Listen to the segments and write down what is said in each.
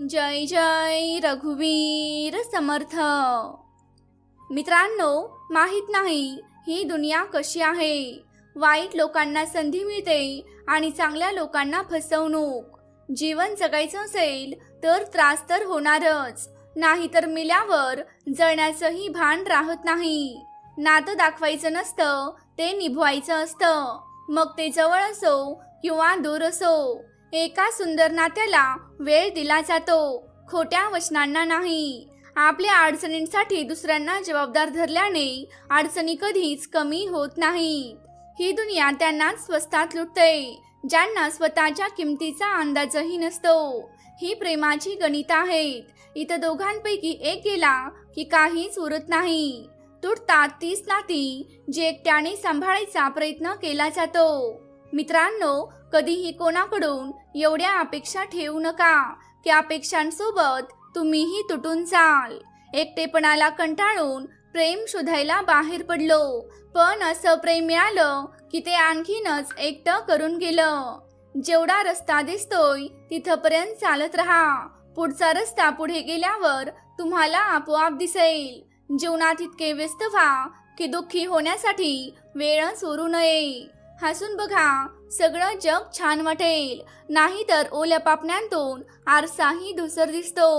जय जय रघुवीर समर्थ. मित्रांनो माहीत नाही ही दुनिया कशी आहे. वाईट लोकांना संधी मिळते आणि चांगल्या लोकांना फसवणूक. जीवन जगायचं असेल तर त्रास तर होणारच नाहीतर मिल्यावर जळण्याचंही भान राहत नाही. नातं दाखवायचं नसतं ते निभवायचं असतं. मग ते जवळ असो किंवा दूर असो. एका सुंदर नात्याला वेळ दिला जातो. खोट्या वचनांना नाही. आपल्या अडचणींसाठी दुसऱ्यांना जबाबदार धरल्याने अडचणी कधीच कमी होत नाहीत. ही दुनिया त्यांना स्वस्तात लुटते ज्यांना स्वतःच्या किमतीचा अंदाजही नसतो. ही प्रेमाची गणित आहेत. इथं दोघांपैकी एक गेला की काहीच उरत नाही. तुटतात तीच नाती जे एकट्याने सांभाळायचा प्रयत्न केला जातो. मित्रांनो कधीही कोणाकडून एवढ्या अपेक्षा ठेवू नका. की अपेक्षांसोबत तुम्हीही तुटून जाल. एकटेपणाला कंटाळून प्रेम शोधायला बाहेर पडलो. पण असं प्रेम मिळालं की ते आणखीनच एकटं करून गेलं. जेवढा रस्ता दिसतोय तिथपर्यंत चालत राहा. पुढचा रस्ता पुढे गेल्यावर तुम्हाला आपोआप दिसेल. जीवनात इतके व्यस्त व्हा की दुःखी होण्यासाठी वेळ सोडू नये. हसून बघा सगळं जग छान वाटेल. नाहीतर ओल्या पापण्यांतून आरसाही धुसर दिसतो.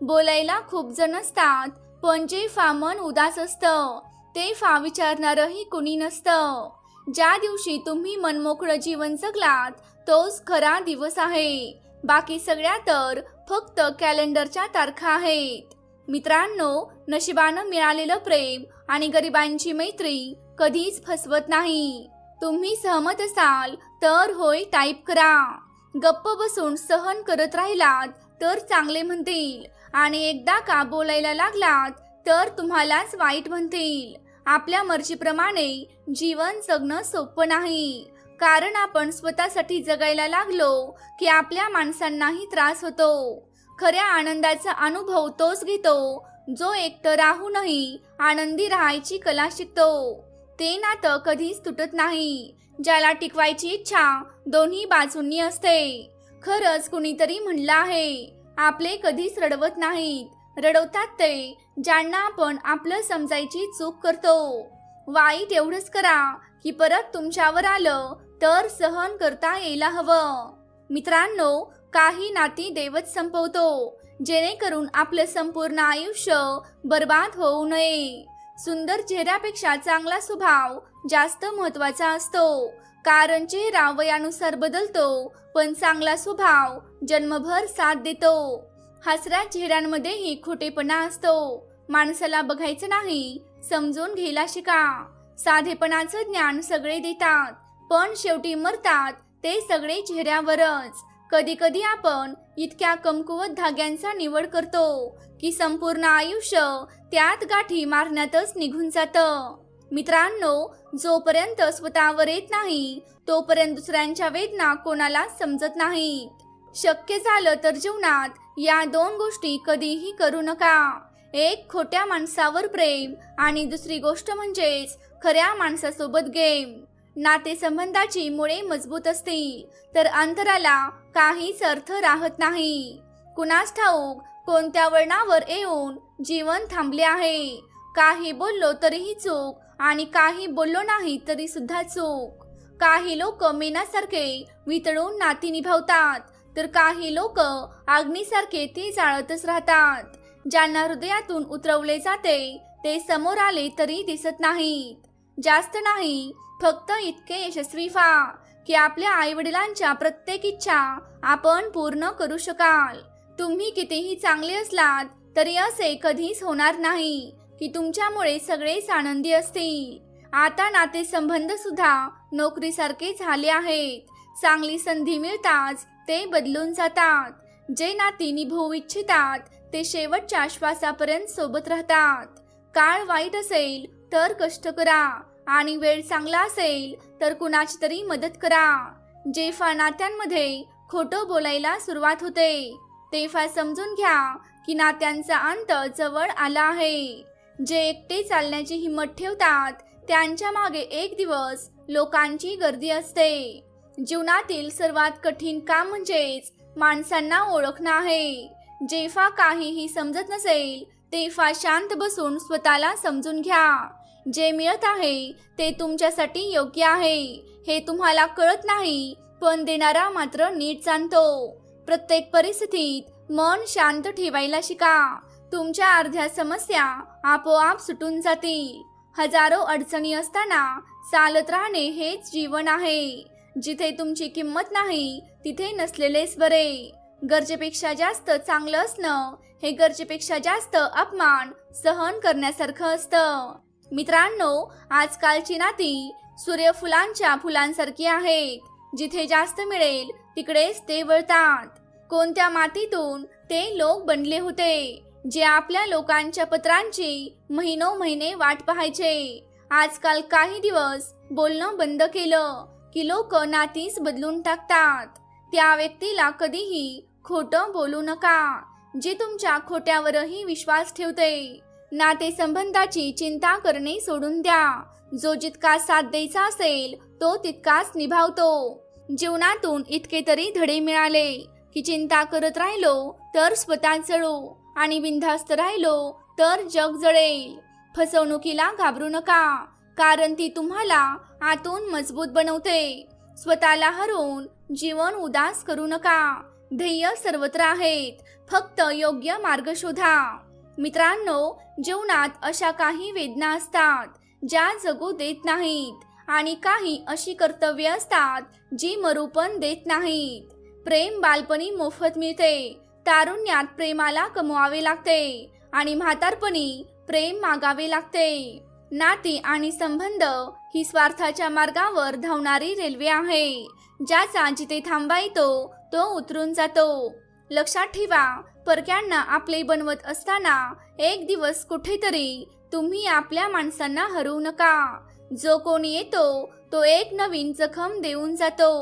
बोलायला खूप जण असतात पण जे फामन उदास असतं ते फा विचारणारही कुणी नसतं. ज्या दिवशी तुम्ही मनमोकळं जीवन जगलात तोच खरा दिवस आहे. बाकी सगळ्या तर फक्त कॅलेंडरच्या तारखा आहेत. मित्रांनो नशिबानं मिळालेलं प्रेम आणि गरिबांची मैत्री कधीच फसवत नाही. तुम्ही सहमत असाल तर होय टाईप करा. गप्प बसून सहन करत राहिलात तर चांगले म्हणतील. आणि एकदा का बोलायला लागलात तर तुम्हालाच वाईट म्हणतील. आपल्या मर्जीप्रमाणे जीवन जगणं सोपं नाही. कारण आपण स्वतःसाठी जगायला लागलो की आपल्या माणसांनाही त्रास होतो. खऱ्या आनंदाचा अनुभव तोच घेतो जो एकटं राहूनही आनंदी राहायची कला शिकतो. ते नातं कधीच तुटत नाही. ज्याला टिकवायची इच्छा दोन्ही बाजूंनी असते. खरंच कुणीतरी म्हणलं आहे आपले कधीच रडवत नाहीत. रडवतात ते ज्यांना आपण आपलं समजायची चूक करतो. वाईट एवढंच करा की परत तुमच्यावर आलं तर सहन करता यायला हवं. मित्रांनो काही नाती देवच संपवतो. जेणेकरून आपलं संपूर्ण आयुष्य बर्बाद होऊ नये. सुंदर चेहऱ्यापेक्षा चांगला स्वभाव जास्त महत्त्वाचा असतो. कारण चेहरा वयानुसार बदलतो पण चांगला स्वभाव जन्मभर साथ देतो. हसऱ्या चेहऱ्यांमध्येही खोटेपणा असतो. माणसाला बघायचं नाही समजून घ्यायला शिका. साधेपणाचं ज्ञान सगळे देतात पण शेवटी मरतात ते सगळे चेहऱ्यावरच. कधी कधी आपण इतक्या कमकुवत धाग्यांचा निवड करतो की संपूर्ण आयुष्य त्यात गाठी मारण्यातच निघून जातं. मित्रांनो जोपर्यंत स्वतःवर येत नाही तोपर्यंत दुसऱ्यांच्या वेदना कोणाला समजत नाहीत. शक्य झालं तर जीवनात या दोन गोष्टी कधीही करू नका. एक खोट्या माणसावर प्रेम आणि दुसरी गोष्ट म्हणजेच खऱ्या माणसासोबत गेम. नातेसंबंधाची मुळे मजबूत असतील तर अंतराला काहीच अर्थ राहत नाही. कुणास ठाऊक कोणत्या वळणावर येऊन जीवन थांबले आहे. काही बोललो तरीही चूक आणि काही बोललो नाही तरी सुद्धा चूक. काही लोक मेनासारखे वितळून नाती निभावतात तर काही लोक अग्नीसारखे ते जाळतच राहतात. ज्यांना हृदयातून उतरवले जाते ते समोर आले तरी दिसत नाहीत. जास्त नाही फक्त इतके यशस्वी व्हा की आपल्या आईवडिलांच्या प्रत्येक इच्छा आपण पूर्ण करू शकाल. तुम्ही कितीही चांगले असलात तरी असे कधीच होणार नाही की तुमच्यामुळे सगळेच आनंदी असतील. आता नातेसंबंध सुद्धा नोकरीसारखे झाले आहेत. चांगली संधी मिळताच ते बदलून जातात. जे नाती निभवू इच्छितात ते शेवटच्या श्वासापर्यंत सोबत राहतात. काळ वाईट असेल तर कष्ट करा. आणि वेळ चांगला असेल तर कुणाची तरी मदत करा. जेव्हा नात्यांमध्ये खोटं बोलायला सुरुवात होते तेव्हा समजून घ्या की नात्यांचा अंत जवळ आला आहे. जे एकटे चालण्याची हिंमत ठेवतात त्यांच्या मागे एक दिवस लोकांची गर्दी असते. जीवनातील सर्वात कठीण काम म्हणजेच माणसांना ओळखणं आहे. जेव्हा काहीही समजत नसेल तेव्हा शांत बसून स्वतःला समजून घ्या. जे मिळत आहे ते तुमच्यासाठी योग्य आहे. हे तुम्हाला कळत नाही पण देणारा मात्र नीट जाणतो. प्रत्येक परिस्थितीत मन शांत ठेवायला शिका. तुमच्या अर्ध्या समस्या आपोआप सुटून जातील. हजारो अडचणी असताना चालत राहणे हेच जीवन आहे. जिथे तुमची किंमत नाही तिथे नसलेलेच बरे गरजेपेक्षा जास्त चांगलं असणं हे गरजेपेक्षा जास्त अपमान सहन करण्यासारखं असतं. मित्रांनो आजकालची नाती सूर्यफुलांच्या फुलांसारखी आहेत. जिथे जास्त मिळेल तिकडेच ते वळतात. कोणत्या मातीतून ते लोक बनले होते? जे आपल्या लोकांच्या पत्रांची महिनो महिने वाट पाहायचे. आजकाल काही दिवस बोलणं बंद केलं की लोक नातीच बदलून टाकतात. त्या व्यक्तीला कधीही खोटं बोलू नका. जे तुमच्या खोट्यावरही विश्वास ठेवते नातेसंबंधाची चिंता करणे सोडून द्या. जो जितका साथ द्यायचा असेल तो तितकाच निभावतो. जीवनातून इतके तरी धडे मिळाले की चिंता करत राहिलो तर स्वतः जळू. आणि बिनधास्त राहिलो तर जग जळेल. फसवणुकीला घाबरू नका कारण ती तुम्हाला आतून मजबूत बनवते. स्वतःला हरवून जीवन उदास करू नका. ध्येय सर्वत्र आहेत. फक्त योग्य मार्ग शोधा. मित्रांनो जीवनात अशा काही वेदना असतात ज्या जगू देत नाहीत आणि काही अशी कर्तव्य असतात जी मरूपण देत नाहीत. प्रेम बालपणी मोफत मिळते तारुण्यात प्रेमाला कमवावे लागते आणि म्हातारपणी प्रेम मागावे लागते. नाती आणि संबंध ही स्वार्थाच्या मार्गावर धावणारी रेल्वे आहे ज्याचा जिथे थांबा येतो तो उतरून जातो. लक्षात ठेवा परक्यांना आपले बनवत असताना एक दिवस कुठेतरी तुम्ही आपल्या माणसांना हरवू नका. जो कोणी येतो तो एक नवीन जखम देऊन जातो.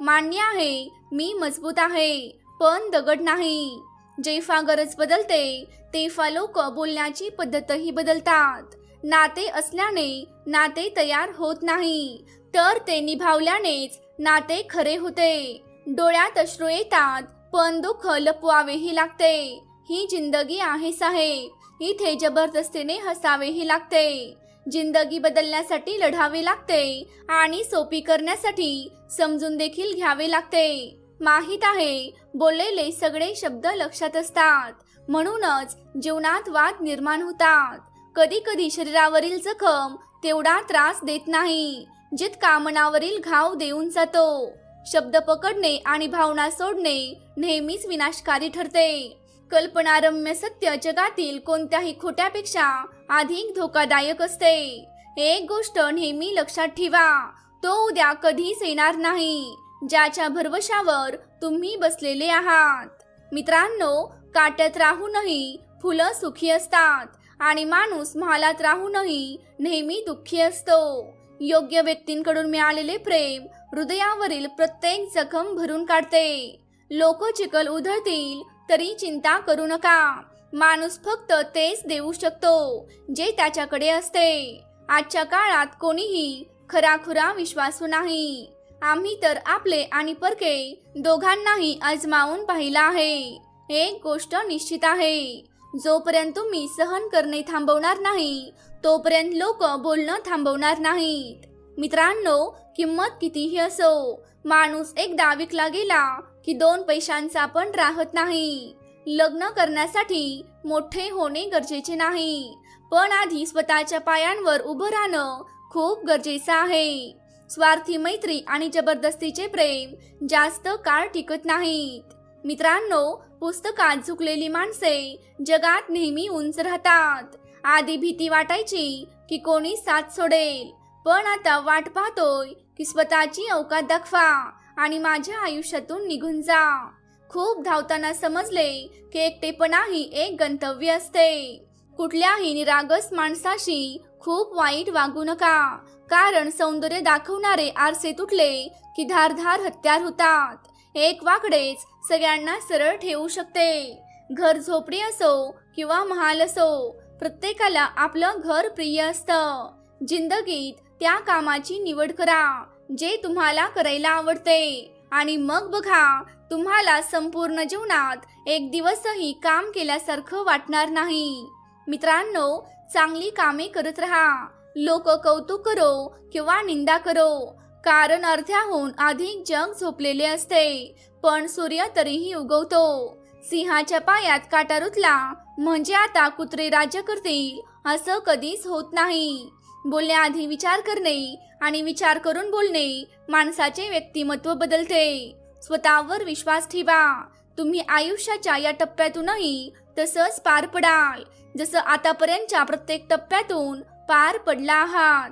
मान्य आहे मी मजबूत आहे पण दगड नाही. जेव्हा गरज बदलते तेव्हा लोक बोलण्याची पद्धतही बदलतात. नाते असल्याने नाते तयार होत नाही तर ते निभावल्यानेच नाते खरे होते. डोळ्यात अश्रू येतात पण दुःख लपवावेही लागते. ही जिंदगी आहे. साहेब इथे जबरदस्तीने हसावेही लागते. जिंदगी बदलण्यासाठी लढावे लागते आणि सोपी करण्यासाठी समजून देखील घ्यावे लागते. माहीत आहे बोललेले सगळे शब्द लक्षात असतात. म्हणूनच जीवनात वाद निर्माण होतात. कधी कधी शरीरावरील जखम तेवढा त्रास देत नाही जितका मनावरील घाव देऊन जातो. शब्द पकडणे आणि भावना सोडणे नेहमीच विनाशकारी ठरते. कल्पनारम्य सत्य जगातील कोणत्याही खोट्यापेक्षा अधिक धोकादायक असते. एक गोष्ट नेहमी लक्षात ठेवा तो उद्या कधीच येणार नाही ज्याच्या भरवशावर तुम्ही बसलेले आहात. मित्रांनो काट्यात राहूनही फुलं सुखी असतात आणि माणूस महालात राहूनही नेहमी दुःखी असतो. योग्य व्यक्तींकडून मिळालेले प्रेम हृदयावरील प्रत्येक जखम भरून काढते. लोक चिकल उधळतील तरी चिंता करू नका. माणूस फक्त तेच देऊ शकतो जे त्याच्याकडे असते. आजच्या काळात कोणीही खराखुरा विश्वासू नाही. आम्ही तर आपले आणि परके दोघांनाही आजमावून पाहिला आहे. एक गोष्ट निश्चित आहे जोपर्यंत तुम्ही सहन करणे थांबवणार नाही तोपर्यंत लोक बोलणं थांबवणार नाहीत. मित्रांनो किंमत कितीही असो माणूस एकदा विकला गेला की दोन पैशांचा पण राहत नाही. लग्न करण्यासाठी मोठे होणे गरजेचे नाही. पण आधी स्वतःच्या पायांवर उभं राहणं खूप गरजेचं आहे. स्वार्थी मैत्री आणि जबरदस्तीचे प्रेम जास्त काळ टिकत नाहीत. मित्रांनो पुस्तकात झुकलेली माणसे जगात नेहमी उंच राहतात. आधी भीती वाटायची की कोणी साथ सोडेल पण आता वाट पाहतोय की स्वतःची अवकात दाखवा आणि माझ्या आयुष्यातून निघून जा. खूप धावताना समजले की एकटेपणा ही एक गंतव्य असते. कुठल्याही निरागस माणसाशी खूप वाईट वागू नका कारण सौंदर्य दाखवणारे आरसे तुटले की धारधार हत्यार होतात. एक वाकडेच सगळ्यांना सरळ ठेवू शकते. घर झोपडी असो किंवा महाल असो प्रत्येकाला आपलं घर प्रिय असतं. जिंदगीत त्या कामाची निवड करा जे तुम्हाला करायला आवडते. आणि मग बघा तुम्हाला संपूर्ण जीवनात एक दिवसही काम केल्यासारखं वाटणार नाही. मित्रांनो चांगली कामे करत राहा. लोक कौतुक करो किंवा निंदा करो. कारण अर्ध्याहून अधिक जग झोपलेले असते पण सूर्य तरीही उगवतो. सिंहाच्या पायात काटा रुतला म्हणजे आता कुत्रे राज्य करतील असं कधीच होत नाही. बोलण्याआधी विचार करणे आणि विचार करून बोलणे माणसाचे व्यक्तिमत्व बदलते. स्वतःवर विश्वास ठेवा. तुम्ही आयुष्याच्या या टप्प्यातूनही तसंच पार पडाल. जसं आतापर्यंतच्या प्रत्येक टप्प्यातून पार पडला आहात.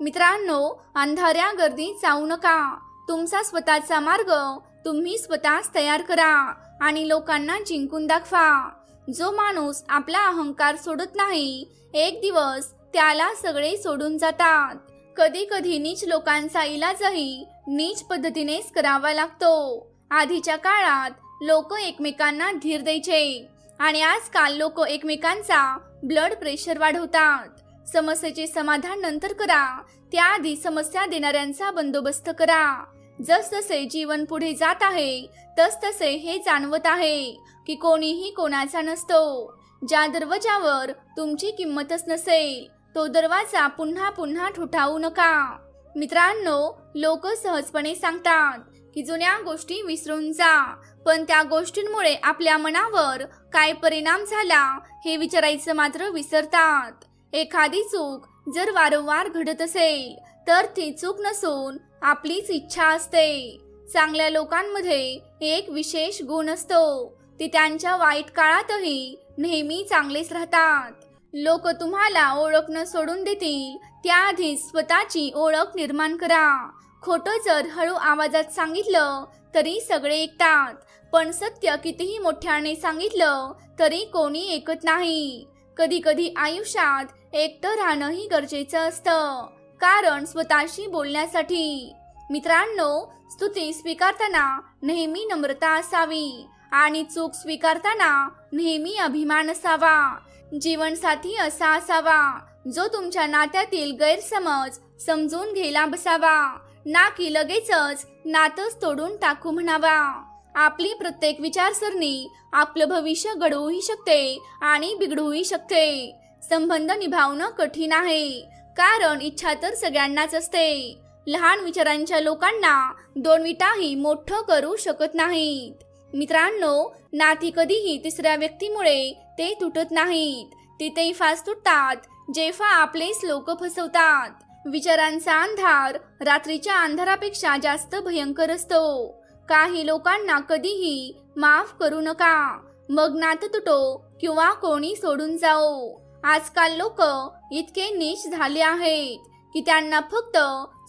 मित्रांनो अंधाऱ्या गर्दीत जाऊ नका. तुमचा स्वतःचा मार्ग तुम्ही स्वतःच तयार करा आणि लोकांना जिंकून दाखवा. जो माणूस आपला अहंकार सोडत नाही एक दिवस त्याला सगळे सोडून जातात. कधी कधी नीच लोकांचा इलाजही नीच पद्धतीनेच करावा लागतो. आधीच्या काळात लोक एकमेकांना धीर द्यायचे आणि आजकाल लोक एकमेकांचा ब्लड प्रेशर वाढवतात. समस्येचे समाधान नंतर करा. त्याआधी समस्या देणाऱ्यांचा बंदोबस्त करा. जसजसे जीवन पुढे जात आहे तसतसे हे जाणवत आहे की कोणीही कोणाचा नसतो. ज्या दरवाजावर तुमची किंमतच नसेल तो दरवाजा पुन्हा पुन्हा ठुठावू नका. मित्रांनो लोक सहजपणे सांगतात की जुन्या गोष्टी विसरून जा पण त्या गोष्टींमुळे आपल्या मनावर काय परिणाम झाला हे विचारायचं मात्र विसरतात. एखादी चूक जर वारंवार घडत असेल तर ती चूक नसून आपलीच इच्छा असते. चांगल्या लोकांमध्ये एक विशेष गुण असतो. ते त्यांच्या वाईट काळातही नेहमी चांगलेच राहतात. लोक तुम्हाला ओळखणं सोडून देतील. त्याआधीच स्वतःची ओळख निर्माण करा. खोटं जर हळू आवाजात सांगितलं तरी सगळे ऐकतात. पण सत्य कितीही मोठ्याने सांगितलं तरी कोणी ऐकत नाही. कधी कधी आयुष्यात एकटं राहणंही गरजेचं असतं. कारण स्वतःशी बोलण्यासाठी. मित्रांनो स्तुती स्वीकारताना नेहमी नम्रता असावी. आणि चूक स्वीकारताना नेहमी अभिमान असावा. जीवनसाथी असा असावा जो तुमच्या नात्यातील गैरसमज समजून घ्यायला बसावा. ना की लगेचच नातच तोडून टाकू म्हणावा. आपली प्रत्येक विचारसरणी आपलं भविष्य घडवूही शकते आणि बिघडूही शकते. संबंध निभावणं कठीण आहे कारण इच्छा तर सगळ्यांनाच असते. लहान विचारांच्या लोकांना दोन विटाही मोठं करू शकत नाहीत. मित्रांनो नाती कधीही तिसऱ्या व्यक्तीमुळे ते तुटत नाहीत. ते फास तुटतात जेव्हा आपलेच लोक फसवतात. विचारांचा अंधार रात्रीच्या अंधारापेक्षा जास्त भयंकर असतो. काही लोकांना कधीही माफ करू नका. मग नातं तुटो किंवा कोणी सोडून जाओ. आजकाल लोक इतके नीच झाले आहेत की त्यांना फक्त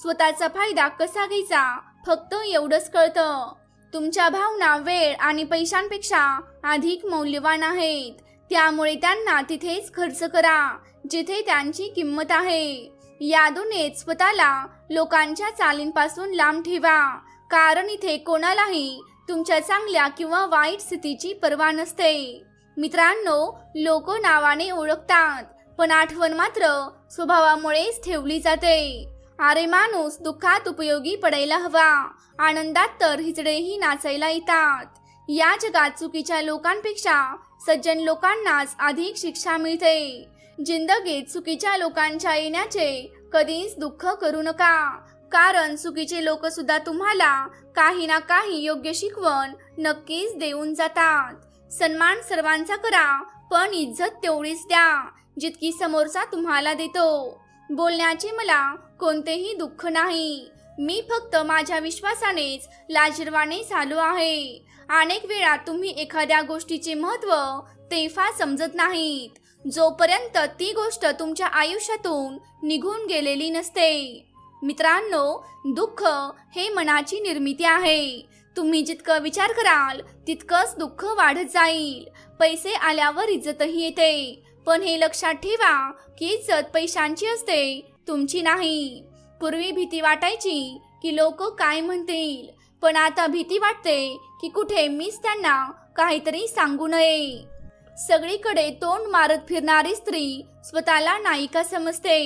स्वतःचा फायदा कसा घ्यायचा फक्त एवढंच कळतं. तुमच्या भावना वेळ आणि पैशांपेक्षा अधिक मौल्यवान आहेत. त्यामुळे त्यांना तिथेच खर्च करा जिथे त्यांची किंमत आहे. या स्वतःला लोकांच्या चालींपासून लांब ठेवा कारण इथे कोणालाही तुमच्या चांगल्या किंवा वाईट स्थितीची पर्वा नसते. मित्रांनो लोक नावाने ओळखतात पण आठवण मात्र स्वभावामुळेच ठेवली जाते. अरे माणूस दुःखात उपयोगी पडायला हवा. आनंदात तर हिचडेही नाचायला येतात. या जगात चुकीच्या लोकांपेक्षा सज्जन लोकांनाच अधिक शिक्षा मिळते. जिंदगीत चुकीच्या लोकांच्या येण्याचे कधीच दुःख करू नका. कारण चुकीचे लोक सुद्धा तुम्हाला काही ना काही योग्य शिकवण नक्कीच देऊन जातात. सन्मान सर्वांचा करा पण इज्जत तेवढीच द्या जितकी समोरचा तुम्हाला देतो. बोलण्याचे मला कोणतेही दुःख नाही. मी फक्त माझ्या विश्वासानेच लाजीरवाने झालो आहे. अनेक वेळा तुम्ही एखाद्या गोष्टीचे महत्त्व तेफा समजत नाहीत. जोपर्यंत ती गोष्ट तुमच्या आयुष्यातून निघून गेलेली नसते. मित्रांनो दुःख हे मनाची निर्मिती आहे. तुम्ही जितकं विचार कराल तितकंच दुःख वाढत जाईल. पैसे आल्यावर इज्जतही येते. पण हे लक्षात ठेवा की इज्जत पैशांची असते तुमची नाही. पूर्वी भीती वाटायची की लोक काय म्हणतील. पण आता भीती वाटते की कुठे मीच त्यांना काहीतरी सांगू नये. सगळीकडे तोंड मारत फिरणारी स्त्री स्वतःला नायिका समजते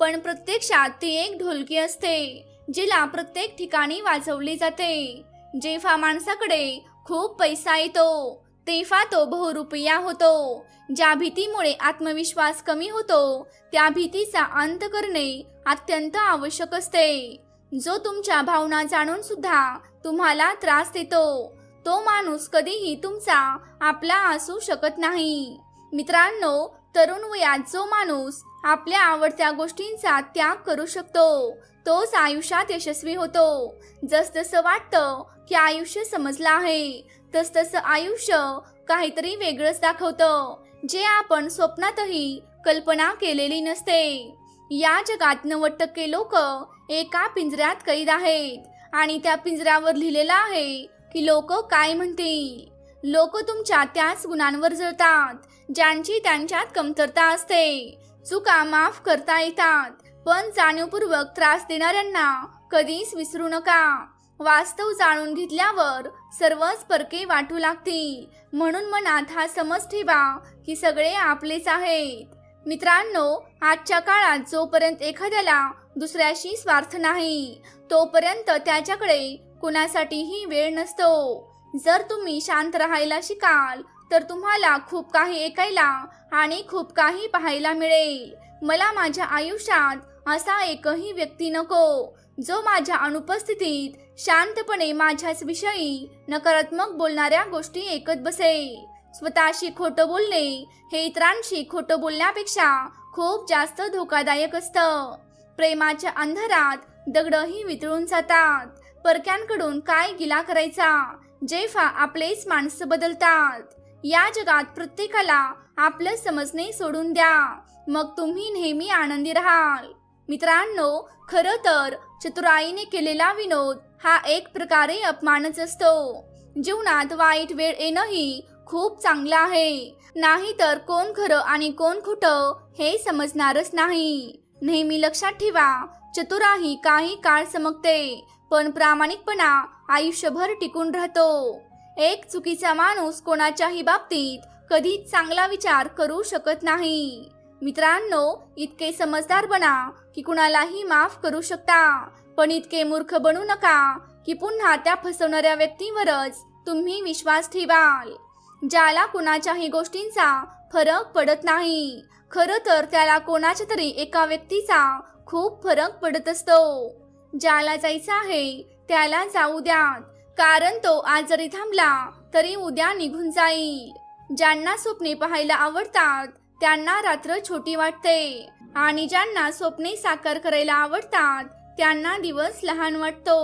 पण प्रत्यक्षात ती एक ढोलकी असते जिला प्रत्येक ठिकाणी वाजवली जाते. जेव्हा माणसाकडे खूप पैसा येतो तेव्हा तो बहुरुपया होतो. ज्या भीतीमुळे आत्मविश्वास कमी होतो त्या भीतीचा अंत करणे अत्यंत आवश्यक असते. जो तुमच्या भावना जाणून सुद्धा तुम्हाला त्रास देतो तो माणूस कधीही तुमचा आपला असू शकत नाही. मित्रांनो तरुण वयात जो माणूस आपल्या आवडत्या गोष्टींचा त्याग करू शकतो तोच आयुष्यात यशस्वी होतो. जसजसं वाटतं की आयुष्य समजलं आहे तसतसं आयुष्य काहीतरी वेगळंच दाखवतं. जे आपण स्वप्नातही कल्पना केलेली नसते. या जगात नव्वद टक्के लोक एका पिंजऱ्यात कैद आहेत आणि त्या पिंजऱ्यावर लिहिलेलं आहे की लोक काय म्हणतील. लोक तुमच्या त्याच गुणांवर जळतात ज्यांची त्यांच्यात कमतरता असते. चुका माफ करता येतात पण जाणीवपूर्वक त्रास देणाऱ्यांना कधीच विसरू नका. वास्तव जाणून घेतल्यावर सर्वच परके वाटू लागतील. म्हणून मनात हा समज ठेवा की सगळे आपलेच आहेत. मित्रांनो आजच्या काळात जोपर्यंत एखाद्याला दुसऱ्याशी स्वार्थ नाही तोपर्यंत त्याच्याकडे कुणासाठीही वेळ नसतो. जर तुम्ही शांत राहायला शिकाल तर तुम्हाला खूप काही ऐकायला आणि खूप काही पाहायला मिळेल. मला माझ्या आयुष्यात असा एकही व्यक्ती नको. जो माझ्या अनुपस्थितीत शांतपणे माझ्याच विषयी नकारात्मक बोलणाऱ्या गोष्टी ऐकत बसे स्वतःशी खोटं बोलणे हे इतरांशी खोटं बोलण्यापेक्षा खूप जास्त धोकादायक असतं. प्रेमाच्या अंधारात दगडही वितळून जातात. परक्यांकडून काय गिला करायचा? जेव्हा आपलेच माणसं बदलतात. या जगात प्रत्येकाला आपलं समजणे सोडून द्या. मग तुम्ही नेहमी आनंदी राहाल. मित्रांनो खरं तर चतुराईने केलेला विनोद हा एक प्रकारे अपमानच असतो. जीवनात वाईट वेळ येणंही खूप चांगलं आहे. नाही तर कोण खरं आणि कोण खोटं हे समजणारच नाही. नेहमी लक्षात ठेवा चतुराही काही काळ चमकते पण प्रामाणिकपणा आयुष्यभर टिकून राहतो. एक चुकीचा माणूस कोणाच्याही बाबतीत कधीच चांगला विचार करू शकत नाही. मित्रांनो इतके समजदार बना की कुणालाही माफ करू शकता. पण इतके मूर्ख बनू नका की पुन्हा त्या फसवणाऱ्या व्यक्तीवरच तुम्ही विश्वास ठेवाल. ज्याला कुणाच्याही गोष्टींचा फरक पडत नाही खरं तर त्याला कोणाच्या तरी एका व्यक्तीचा खूप फरक पडत असतो. ज्याला जायचं आहे त्याला जाऊ द्यात कारण तो आज जरी थांबला तरी उद्या निघून जाईल. ज्यांना स्वप्ने पाहायला आवडतात त्यांना रात्र छोटी वाटते. आणि ज्यांना स्वप्ने साकार करायला आवडतात त्यांना दिवस लहान वाटतो.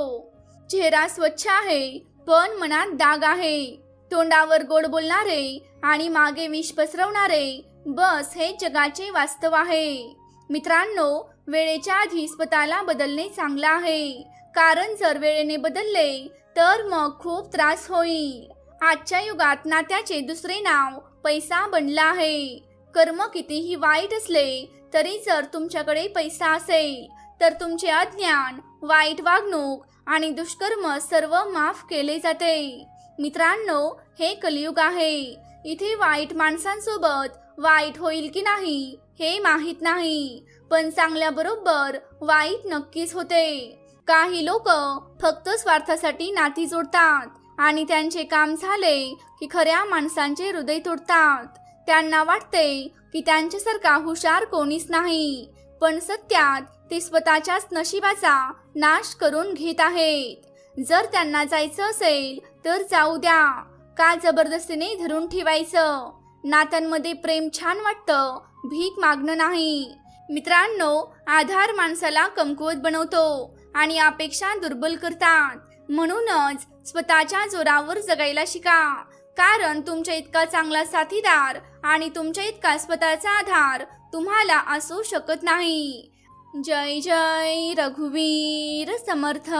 चेहरा स्वच्छ आहे पण मनात दाग आहे. तोंडावर गोड बोलणारे आणि मागे विष पसरवणारे बस हे जगाचे वास्तव आहे. मित्रांनो वेळेच्या आधी स्वतःला बदलणे चांगलं आहे. कारण जर वेळेने बदलले तर मग खूप त्रास होईल. आजच्या युगात नात्याचे दुसरे नाव पैसा बनला आहे. कर्म कितीही वाईट असले तरी जर तुमच्याकडे पैसा असेल तर तुमचे अज्ञान वाईट वागणूक आणि दुष्कर्म सर्व माफ केले जाते. मित्रांनो हे कलियुग आहे. इथे वाईट माणसांसोबत वाईट होईल की नाही हे माहीत नाही. पण चांगल्या बरोबर वाईट नक्कीच होते. काही लोक फक्त स्वार्थासाठी नाती जोडतात आणि त्यांचे काम झाले की खऱ्या माणसांचे हृदय तोडतात. त्यांना वाटते की त्यांच्यासारखा हुशार कोणीच नाही. पण सत्यात ते स्वतःच्याच नशिबाचा नाश करून घेत आहेत. जर त्यांना जायचं असेल तर जाऊ द्या. का जबरदस्तीने धरून ठेवायचं? नात्यांमध्ये प्रेम छान वाटतं भीक मागणं नाही. मित्रांनो आधार माणसाला कमकुवत बनवतो आणि अपेक्षा दुर्बल करतात. म्हणूनच स्वतःच्या जोरावर जगायला शिका. कारण तुमच्या इतका चांगला साथीदार आणि तुमच्या इतका स्वतःचा आधार तुम्हाला असू शकत नाही. जय जय रघुवीर समर्थ.